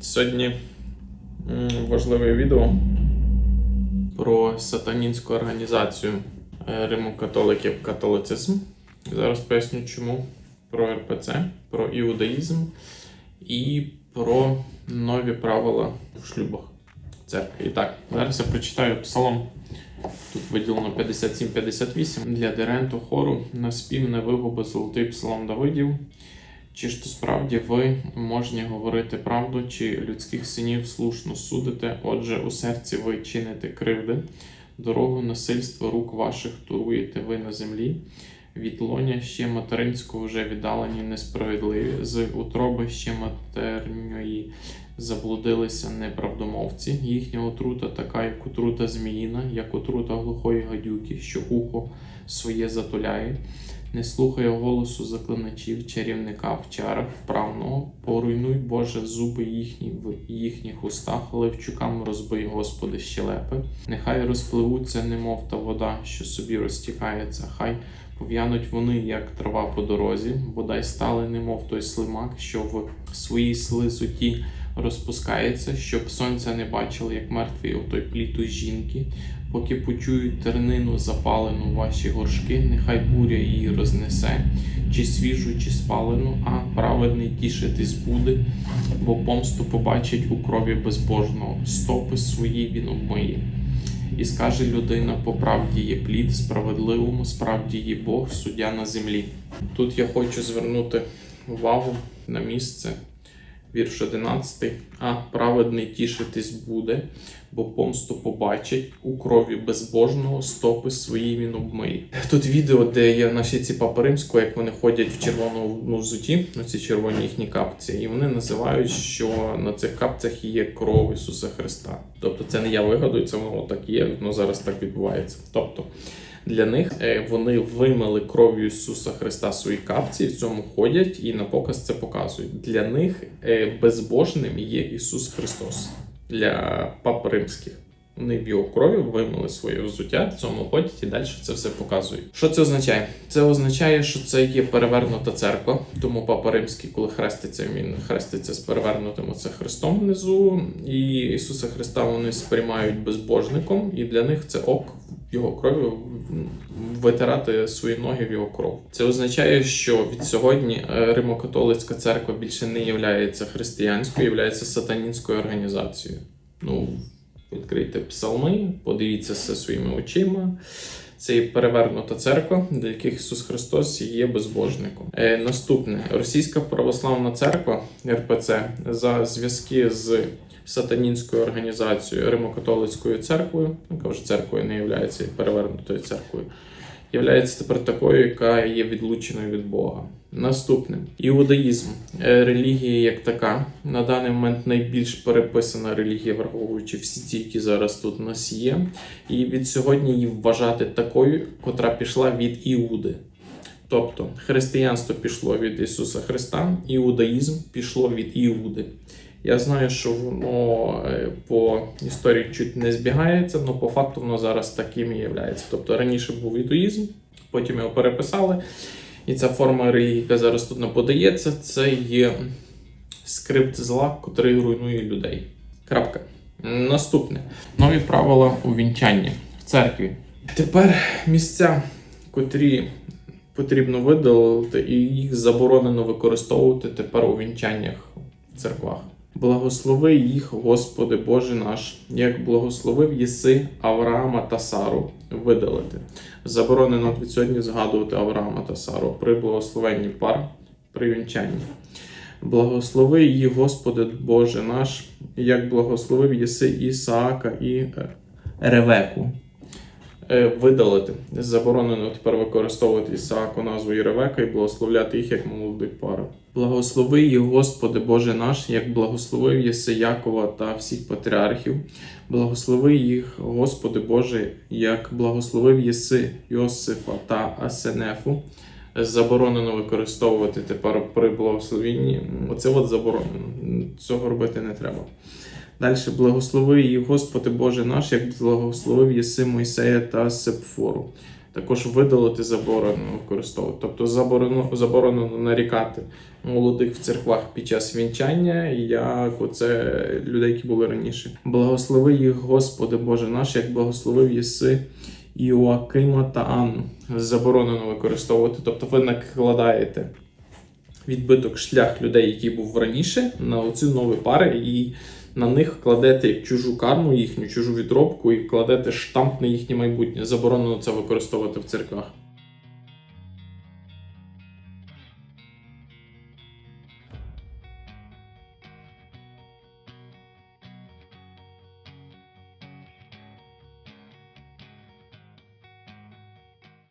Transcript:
Сьогодні важливе відео про сатанінську організацію е, римокатоликів католицизм. Зараз поясню чому про РПЦ, про іудаїзм і про нові правила в шлюбах церкви. І так, зараз я прочитаю псалом. Тут виділено 57-58 для диренту хору на спів на вигуби золотий псалом Давидів. Чи ж то справді ви можні говорити правду, чи людських синів слушно судите? Отже, у серці ви чините кривди, дорогу насильства рук ваших туруєте ви на землі. Від лоня ще материнського вже віддалені несправедливі, з утроби ще матерньої заблудилися неправдомовці. Їхня отрута така, як отрута зміїна, як отрута глухої гадюки, що ухо своє затуляє. Не слухає голосу заклиначів, чарівника в чарах вправного, поруйнуй, Боже, зуби їхні в їхніх устах, левчукам розбий, Господи, щелепи. Нехай розпливуться, немов та вода, що собі розтікається, хай пов'януть вони, як трава по дорозі, бодай стали, немов той слимак, що в своїй слизоті розпускається, щоб сонця не бачили, як мертвий отой пліту жінки. Поки почують тернину запалену ваші горшки, нехай буря її рознесе, чи свіжу, чи спалену, а праведний тішитись буде, бо помсту побачить у крові безбожного, стопи свої він обмиє. І скаже людина: по правді є плід, справедливому, справді є Бог, суддя на землі. Тут я хочу звернути увагу на місце. Вірш 11. А праведний тішитись буде, бо помсту побачить у крові безбожного стопи свої він обмиє. Тут відео, де є наші ці папи римського, як вони ходять в червоному взуті, ну ці червоні їхні капці, і вони називають, що на цих капцях є кров Ісуса Христа. Тобто це не я вигадую, це воно так є, воно зараз так відбувається. Тобто для них е, вони вимили кров'ю Ісуса Христа свої капці, в цьому ходять і на показ це показують. Для них е, безбожним є Ісус Христос для пап римських. Вони в його крові вимили своє взуття, в цьому ходять і далі це все показують. Що це означає? Це означає, що це є перевернута церква. Тому папа римський, коли хреститься, він хреститься з перевернутим оце хрестом внизу. І Ісуса Христа вони сприймають безбожником, і для них це ок його крові витирати свої ноги в його кров. Це означає, що від сьогодні е, Римокатолицька церква більше не є християнською, є сатанінською організацією. Ну, відкрийте псалми, подивіться все своїми очима. Це є перевернута церква, для яких Ісус Христос є безбожником. Е, наступне російська православна церква РПЦ за зв'язки з сатанінською організацією Римокатолицькою церквою, яка вже церквою не є перевернутою церквою, являється тепер такою, яка є відлученою від Бога. Наступне іудаїзм, Е, релігія як така на даний момент найбільш переписана релігія, враховуючи всі ті, які зараз тут у нас є, і від сьогодні її вважати такою, котра пішла від Іуди. Тобто християнство пішло від Ісуса Христа, іудаїзм пішло від Іуди. Я знаю, що воно е, по історії чуть не збігається, але по факту воно зараз таким і є. Тобто раніше був ідуїзм, потім його переписали. І ця форма релігії, яка зараз тут не подається, це є скрипт зла, котрий руйнує людей. Крапка. Наступне. Нові правила у вінчанні в церкві. Тепер місця, котрі потрібно видалити, і їх заборонено використовувати тепер у вінчаннях в церквах. Благослови їх, Господи Боже наш, як благословив єси Авраама та Сару видалити. Заборонено від сьогодні згадувати Авраама та Сару при благословенні пар при вінчанні. Благослови її, Господи Боже наш, як благословив єси Ісаака і Ревеку. Е, Видалити. Заборонено тепер використовувати Ісааку назву Єревека Ревека і благословляти їх як молодих пара. Благослови їх, Господи Боже наш, як благословив єси Якова та всіх патріархів. Благослови їх, Господи Боже, як благословив єси Йосифа та Асенефу. Заборонено використовувати тепер при благословенні. Оце от заборонено. Цього робити не треба. Далі благослови її, Господи Боже наш, як благословив єси Мойсея та Сепфору. Також видалити заборонено використовувати. Тобто заборонено, заборонено нарікати молодих в церквах під час вінчання, як оце людей, які були раніше. Благослови їх, Господи Боже наш, як благословив єси Іоакима та Анну. Заборонено використовувати. Тобто ви накладаєте відбиток шлях людей, який був раніше, на оці нові пари, і на них кладете чужу карму, їхню чужу відробку, і кладете штамп на їхнє майбутнє. Заборонено це використовувати в церквах.